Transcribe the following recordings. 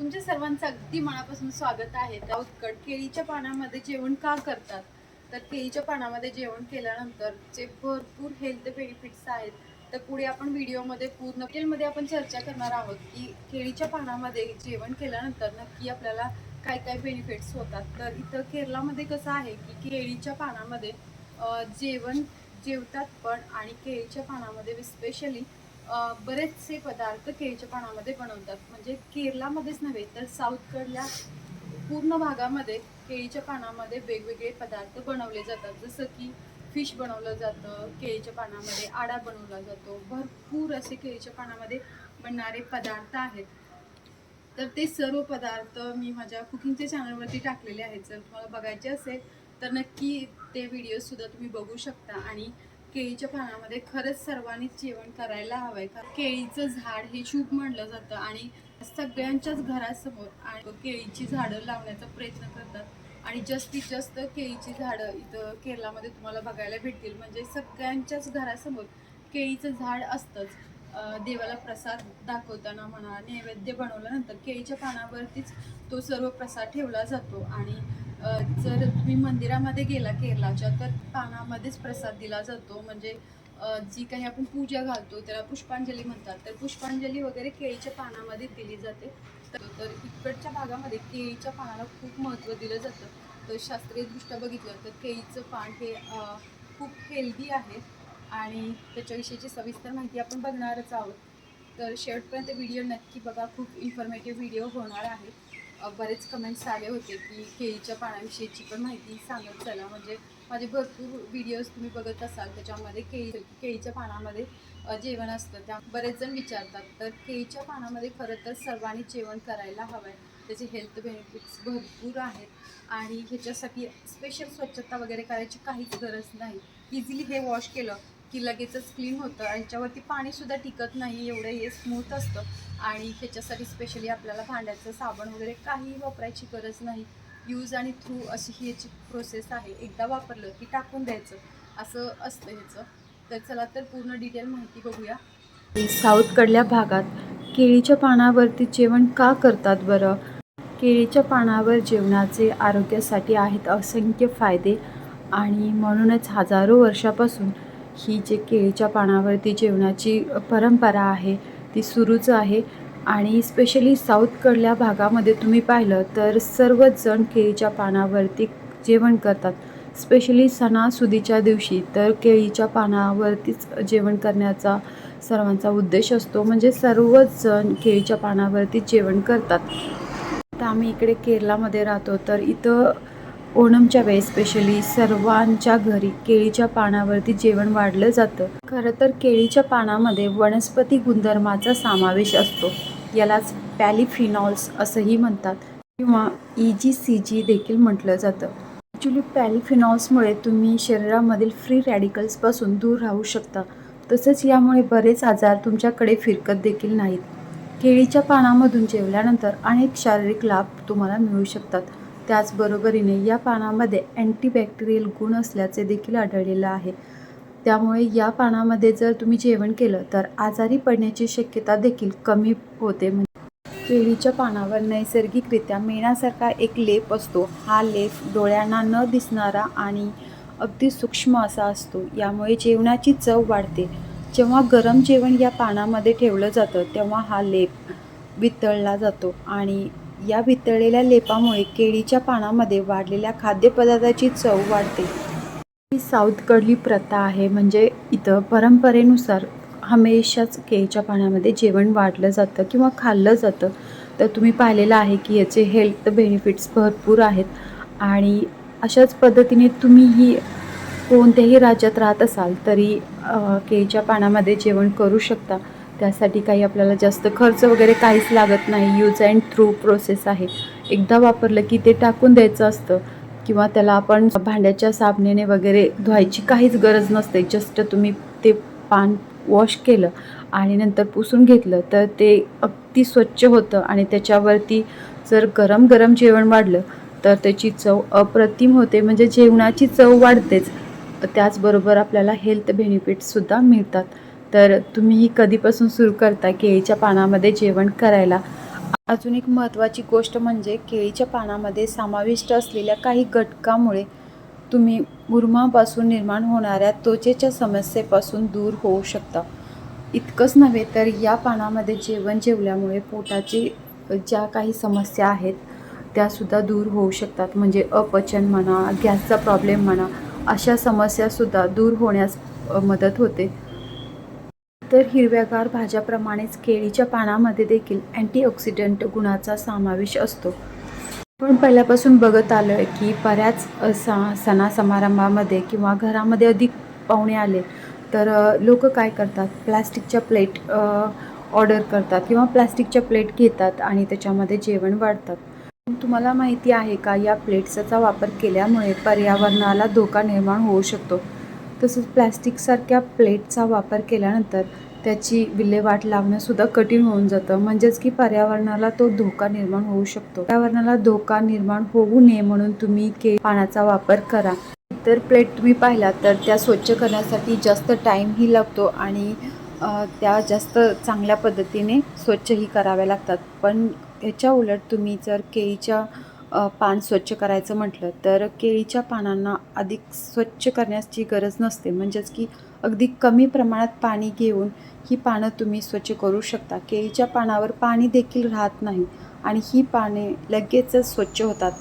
तुमच्या सर्वांचं अगदी मनापासून स्वागत आहे. त्या उत्कट केळीच्या पानामध्ये जेवण का करतात? तर केळीच्या पानामध्ये जेवण केल्यानंतर जे भरपूर हेल्थ बेनिफिट्स आहेत. तर पुढे आपण व्हिडिओमध्ये पूर्ण डिटेलमध्ये आपण चर्चा करणार आहोत की केळीच्या पानामध्ये जेवण केल्यानंतर नक्की आपल्याला काय काय बेनिफिट्स होतात. तर इथं केरलामध्ये कसं आहे की केळीच्या पानामध्ये जेवण जेवतात पण आणि केळीच्या पानामध्ये स्पेशली बरेचसे पदार्थ केळीच्या पानामध्ये बनवतात. म्हणजे केरलामध्येच नव्हे तर साऊथकडल्या पूर्ण भागामध्ये केळीच्या पानामध्ये वेगवेगळे पदार्थ बनवले जातात. जसं की फिश बनवलं जातं केळीच्या पानामध्ये आडा बनवला जातो. भरपूर असे केळीच्या पानामध्ये बनणारे पदार्थ आहेत. तर ते सर्व पदार्थ मी माझ्या कुकिंगच्या चॅनलवरती टाकलेले आहेत. जर तुम्हाला बघायचे असेल तर नक्की ते व्हिडिओसुद्धा तुम्ही बघू शकता आणि केळीच्या पानामध्ये खरंच सर्वांनीच जेवण करायला हवंय का? केळीचं झाड हे शुभ म्हणलं जातं आणि सगळ्यांच्याच घरासमोर आणि केळीची झाडं लावण्याचा प्रयत्न करतात. आणि जास्तीत जास्त केळीची झाडं इथं केरळामध्ये तुम्हाला बघायला भेटतील. म्हणजे सगळ्यांच्याच घरासमोर केळीचं झाड असतंच. देवाला प्रसाद दाखवताना म्हणा नैवेद्य बनवल्यानंतर केळीच्या पानावरतीच तो सर्व प्रसाद ठेवला जातो. आणि जर तुम्ही मंदिरामध्ये गेला केरलाच्या तर पानामध्येच प्रसाद दिला जातो. म्हणजे जी काही आपण पूजा घालतो त्याला पुष्पांजली म्हणतात. तर पुष्पांजली वगैरे केळीच्या पानामध्ये दिली जाते. तर तर इकडच्या भागामध्ये केळीच्या पानाला खूप महत्त्व दिलं जातं. तर शास्त्रीयदृष्ट्या बघितलं तर केळीचं पान हे खूप हेल्दी आहे. आणि त्याच्याविषयीची सविस्तर माहिती आपण बघणारच आहोत. तर शेवटपर्यंत व्हिडिओ नक्की बघा. खूप इन्फॉर्मेटिव्ह व्हिडिओ होणार आहे. बरेच कमेंट्स आले होते की केळीच्या पानाविषयीची पण माहिती सांगत चला. म्हणजे माझे भरपूर व्हिडिओज तुम्ही बघत असाल त्याच्यामध्ये केळी केळीच्या पानामध्ये जेवण असतं. त्या बरेच जण विचारतात तर केळीच्या पानामध्ये खरं तर सर्वांनी जेवण करायला हवं आहे त्याचे हेल्थ बेनिफिट्स भरपूर आहेत आणि ह्याच्यासाठी स्पेशल स्वच्छता वगैरे करायची काहीच गरज नाही. इझिली हे वॉश केलं की लगेचच क्लीन होतं. आणि पाणीसुद्धा टिकत नाही एवढं हे स्मूथ असतं. आणि ह्याच्यासाठी स्पेशली आपल्याला भांड्याचं साबण वगैरे काहीही वापरायची गरज नाही. यूज आणि थ्रू अशी ही याची प्रोसेस आहे. एकदा वापरलं की टाकून द्यायचं. असं असतं ह्याचं. तर चला तर पूर्ण डिटेल माहिती बघूया. साऊथकडल्या भागात केळीच्या पानावरती जेवण का करतात बरं? केळीच्या पानावर जेवणाचे आरोग्यासाठी आहेत असंख्य फायदे आणि म्हणूनच हजारो वर्षापासून ही जे केळीच्या पानावरती जेवणाची परंपरा आहे ती सुरूच आहे. आणि स्पेशली साऊथकडल्या भागामध्ये तुम्ही पाहिलं तर सर्वच जण केळीच्या पानावरती जेवण करतात. स्पेशली सणासुदीच्या दिवशी तर केळीच्या पानावरतीच जेवण करण्याचा सर्वांचा उद्देश असतो. म्हणजे सर्वच जण केळीच्या पानावरती जेवण करतात. आता आम्ही इकडे केरलामध्ये राहतो तर इथं ओणमच्या वेळेस स्पेशली सर्वांच्या घरी केळीच्या पानावरती जेवण वाढलं जातं. खरं तर केळीच्या पानामध्ये वनस्पती गुणधर्माचा समावेश असतो. यालाच पॅलिफिनॉल्स असंही म्हणतात. किंवा ई जी सी जी देखील म्हटलं जातं. ॲक्च्युली पॅलिफिनॉल्समुळे तुम्ही शरीरामधील फ्री रॅडिकल्सपासून दूर राहू शकता. तसेच यामुळे बरेच आजार तुमच्याकडे फिरकत देखील नाहीत. केळीच्या पानामधून जेवल्यानंतर अनेक शारीरिक लाभ तुम्हाला मिळू शकतात. त्याचबरोबरीने या पानामध्ये अँटीबॅक्टेरियल गुण असल्याचे देखील आढळलेलं आहे. त्यामुळे या पानामध्ये जर तुम्ही जेवण केलं तर आजारी पडण्याची शक्यता देखील कमी होते. म्हणजे केळीच्या पानावर नैसर्गिकरित्या मेणासारखा एक लेप असतो. हा लेप डोळ्यांना न दिसणारा आणि अगदी सूक्ष्म असा असतो. यामुळे जेवणाची चव वाढते. जेव्हा गरम जेवण या पानामध्ये ठेवलं जातं तेव्हा हा लेप वितळला जातो आणि या वितळलेल्या लेपामुळे केळीच्या पानामध्ये वाढलेल्या खाद्यपदार्थाची चव वाढते. ही साऊथकडली प्रथा आहे. म्हणजे इथं परंपरेनुसार हमेशाच केळीच्या पानामध्ये जेवण वाढलं जातं किंवा खाल्लं जातं. तर तुम्ही पाहिलेलं आहे की याचे हेल्थ बेनिफिट्स भरपूर आहेत. आणि अशाच पद्धतीने तुम्ही ही कोणत्याही राज्यात राहत असाल तरी केळीच्या पानामध्ये जेवण करू शकता. त्यासाठी काही आपल्याला जास्त खर्च वगैरे काहीच लागत नाही. यूज अँड थ्रू प्रोसेस आहे. एकदा वापरलं की ते टाकून द्यायचं असतं. किंवा त्याला आपण भांड्याच्या साबणेने वगैरे धुवायची काहीच गरज नसते. जस्ट तुम्ही ते पान वॉश केलं आणि नंतर पुसून घेतलं तर ते अगदी स्वच्छ होतं आणि त्याच्यावरती जर गरम गरम जेवण वाढलं तर त्याची चव अप्रतिम होते. म्हणजे जेवणाची चव वाढतेच. त्याचबरोबर आपल्याला हेल्थ बेनिफिट्ससुद्धा मिळतात. तर तुम्हीही कधीपासून सुरू करता केळीच्या पानामध्ये जेवण करायला? अजून एक महत्त्वाची गोष्ट म्हणजे केळीच्या पानामध्ये समाविष्ट असलेल्या काही घटकामुळे तुम्ही गुरमापासून निर्माण होणाऱ्या त्वचेच्या समस्येपासून दूर होऊ शकता. इतकंच नव्हे तर या पानामध्ये जेवण जेवल्यामुळे पोटाची ज्या काही समस्या आहेत त्यासुद्धा दूर होऊ शकतात. म्हणजे अपचन म्हणा गॅसचा प्रॉब्लेम म्हणा अशा समस्यासुद्धा दूर होण्यास मदत होते. तर हिरव्यागार भाज्याप्रमाणेच केळीच्या पानामध्ये देखील अँटीऑक्सिडंट गुणाचा समावेश असतो. पण पहिल्यापासून बघत आलो आहे की बऱ्याच अ, सा सणा समारंभामध्ये किंवा घरामध्ये अधिक पाहुणे आले तर लोक काय करतात? प्लॅस्टिकच्या प्लेट ऑर्डर करतात किंवा प्लॅस्टिकच्या प्लेट घेतात आणि त्याच्यामध्ये जेवण वाढतात. तुम्हाला माहिती आहे का या प्लेट्सचा वापर केल्यामुळे पर्यावरणाला धोका निर्माण होऊ शकतो. तसंच प्लॅस्टिकसारख्या प्लेटचा वापर केल्यानंतर त्याची विल्हेवाट लावणंसुद्धा कठीण होऊन जातं. म्हणजेच की पर्यावरणाला तो धोका निर्माण होऊ शकतो. पर्यावरणाला धोका निर्माण होऊ नये म्हणून तुम्ही के पाण्याचा वापर करा. इतर प्लेट तुम्ही पाहिलात तर त्या स्वच्छ करण्यासाठी जास्त टाईमही लागतो आणि त्या जास्त चांगल्या पद्धतीने स्वच्छही कराव्या लागतात. पण ह्याच्या उलट तुम्ही जर केळीच्या पान स्वच्छ करायचं म्हटलं तर केळीच्या पानांना अधिक स्वच्छ करण्याची गरज नसते. म्हणजेच की अगदी कमी प्रमाणात पाणी घेऊन ही पानं तुम्ही स्वच्छ करू शकता. केळीच्या पानावर पाणी देखील राहत नाही आणि ही पाने लगेचच स्वच्छ होतात.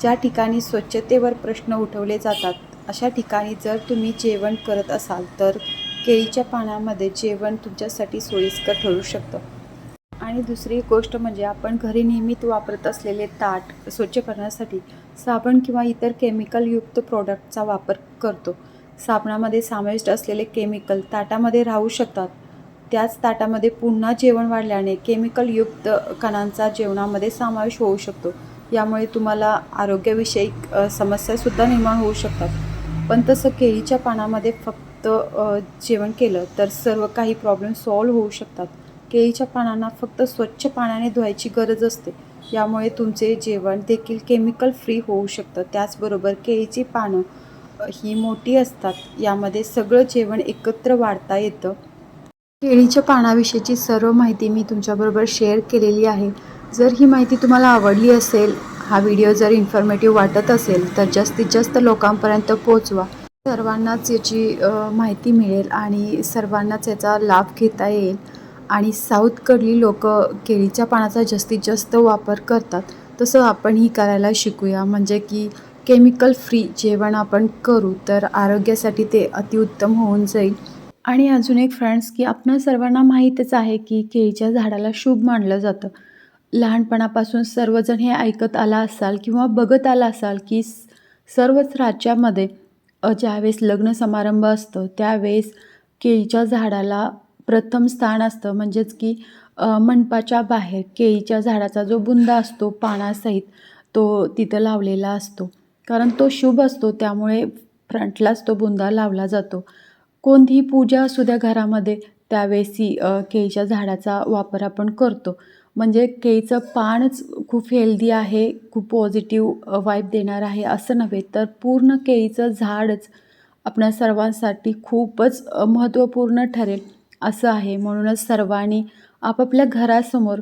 ज्या ठिकाणी स्वच्छतेवर प्रश्न उठवले जातात अशा ठिकाणी जर तुम्ही जेवण करत असाल तर केळीच्या पानामध्ये जेवण तुमच्यासाठी सोयीस्कर ठरू शकतं. आणि दुसरी गोष्ट म्हणजे आपण घरी नियमित वापरत असलेले ताट स्वच्छ करण्यासाठी साबण किंवा इतर केमिकलयुक्त प्रोडक्टचा वापर करतो. साबणामध्ये समाविष्ट असलेले केमिकल ताटामध्ये राहू शकतात. त्याच ताटामध्ये पुन्हा जेवण वाढल्याने केमिकलयुक्त कणांचा जेवणामध्ये समावेश होऊ शकतो. यामुळे तुम्हाला आरोग्यविषयक समस्यासुद्धा निर्माण होऊ शकतात. पण तसं केळीच्या पानामध्ये फक्त जेवण केलं तर सर्व काही प्रॉब्लेम सॉल्व्ह होऊ शकतात. केळीच्या पानांना फक्त स्वच्छ पाण्याने धुवायची गरज असते. यामुळे तुमचे जेवण देखील केमिकल फ्री होऊ शकतं. त्याचबरोबर केळीची पानं ही मोठी असतात. यामध्ये सगळं जेवण एकत्र वाढता येतं. केळीच्या पानाविषयीची सर्व माहिती मी तुमच्याबरोबर शेअर केलेली आहे. जर ही माहिती तुम्हाला आवडली असेल हा व्हिडिओ जर इन्फॉर्मेटिव्ह वाटत असेल तर जास्तीत जास्त लोकांपर्यंत पोहोचवा. सर्वांनाच याची माहिती मिळेल आणि सर्वांनाच याचा लाभ घेता येईल. आणि साऊथकडली लोक केळीच्या पानाचा जास्तीत जास्त वापर करतात तसं आपणही करायला शिकूया. म्हणजे की केमिकल फ्री जेवण आपण करू तर आरोग्यासाठी ते अतिउत्तम होऊन जाईल. आणि अजून एक फ्रेंड्स की आपणा सर्वांना माहीतच आहे की केळीच्या झाडाला शुभ मानलं जातं. लहानपणापासून सर्वजण हे ऐकत आला असाल किंवा बघत आला असाल की सर्वच राज्यामध्ये ज्यावेळेस लग्न समारंभ असतं त्यावेळेस केळीच्या झाडाला प्रथम स्थान असतं. म्हणजेच की मंडपाच्या बाहेर केळीच्या झाडाचा जो बुंदा असतो पानासहित तो तिथं लावलेला असतो. कारण तो शुभ असतो त्यामुळे फ्रंटलाच तो बुंदा लावला जातो. कोणतीही पूजा असू द्या घरामध्ये त्यावेळेसी केळीच्या झाडाचा वापर आपण करतो. म्हणजे केळीचं पानच खूप हेल्दी आहे खूप पॉझिटिव्ह वाईब देणार आहे असं नव्हे तर पूर्ण केळीचं झाडच आपल्या सर्वांसाठी खूपच महत्त्वपूर्ण ठरेल. असं आहे. म्हणूनच सर्वांनी आपापल्या घरासमोर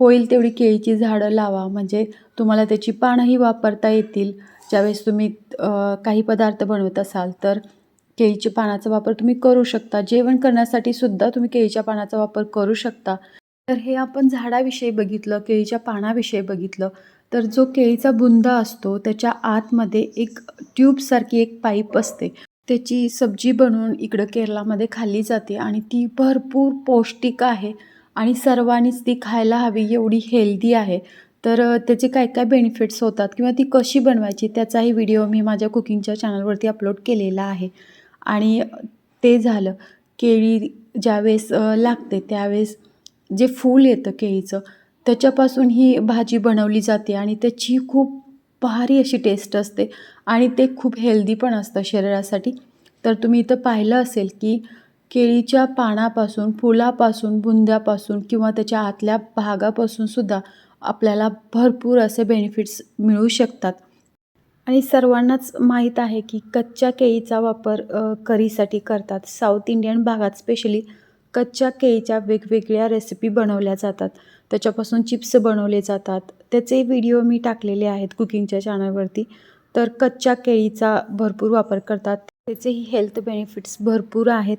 होईल तेवढी केळीची झाडं लावा. म्हणजे तुम्हाला त्याची पानंही वापरता येतील. ज्यावेळेस तुम्ही काही पदार्थ बनवत असाल तर केळीच्या पानाचा वापर तुम्ही करू शकता. जेवण करण्यासाठी सुद्धा तुम्ही केळीच्या पानाचा वापर करू शकता. तर हे आपण झाडाविषयी बघितलं केळीच्या पानाविषयी बघितलं तर जो केळीचा बुंदा असतो त्याच्या आतमध्ये एक ट्यूबसारखी एक पाईप असते. त्याची सब्जी बनवून इकडं केरलामध्ये खाल्ली जाते आणि ती भरपूर पौष्टिक आहे आणि सर्वांनीच ती खायला हवी एवढी हेल्दी आहे. तर त्याचे काय काय बेनिफिट्स होतात किंवा ती कशी बनवायची त्याचाही व्हिडिओ मी माझ्या कुकिंगच्या चॅनलवरती अपलोड केलेला आहे. आणि ते झालं केळी ज्यावेळेस लागते त्यावेळेस जे फूल येतं केळीचं त्याच्यापासून ही भाजी बनवली जाते आणि त्याची खूप भारी अशी टेस्ट असते. आणि ते खूप हेल्दी पण असतं शरीरासाठी. तर तुम्ही इथं पाहिलं असेल की केळीच्या पानापासून फुलापासून बुंद्यापासून किंवा त्याच्या आतल्या भागापासून सुद्धा आपल्याला भरपूर असे बेनिफिट्स मिळू शकतात. आणि सर्वांनाच माहीत आहे की कच्च्या केळीचा वापर करीसाठी करतात. साऊथ इंडियन भागात स्पेशली कच्च्या केळीच्या वेगवेगळ्या रेसिपी बनवल्या जातात. त्याच्यापासून चिप्स बनवले जातात. त्याचे व्हिडिओ मी टाकलेले आहेत कुकिंगच्या चॅनलवरती तर कच्च्या केळीचा भरपूर वापर करतात. त्याचेही हेल्थ बेनिफिट्स भरपूर आहेत.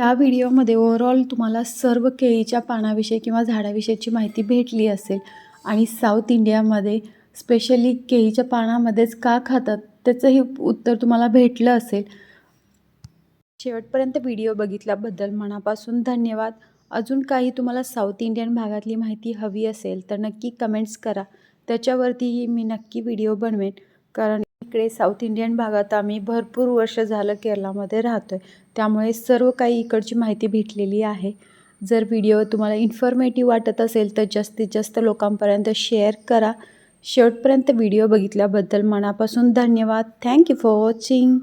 या व्हिडिओमध्ये ओव्हरऑल तुम्हाला सर्व केळीच्या पानाविषयी किंवा झाडाविषयीची माहिती भेटली असेल. आणि साऊथ इंडियामध्ये स्पेशली केळीच्या पानामध्येच का खातात त्याचंही उत्तर तुम्हाला भेटलं असेल. शेवटपर्यंत व्हिडिओ बघितल्याबद्दल मनापासून धन्यवाद. अजून काही तुम्हाला साऊथ इंडियन भागातली माहिती हवी असेल तर नक्की कमेंट्स करा. त्याच्यावरतीही मी नक्की व्हिडिओ बनवेन. कारण इकडे साऊथ इंडियन भागात आम्ही भरपूर वर्ष झालं केरळामध्ये राहतो आहे त्यामुळे सर्व काही इकडची माहिती भेटलेली आहे. जर व्हिडिओ तुम्हाला इन्फॉर्मेटिव्ह वाटत असेल तर जास्तीत जास्त लोकांपर्यंत शेअर करा. शेवटपर्यंत व्हिडिओ बघितल्याबद्दल मनापासून धन्यवाद. Thank you for watching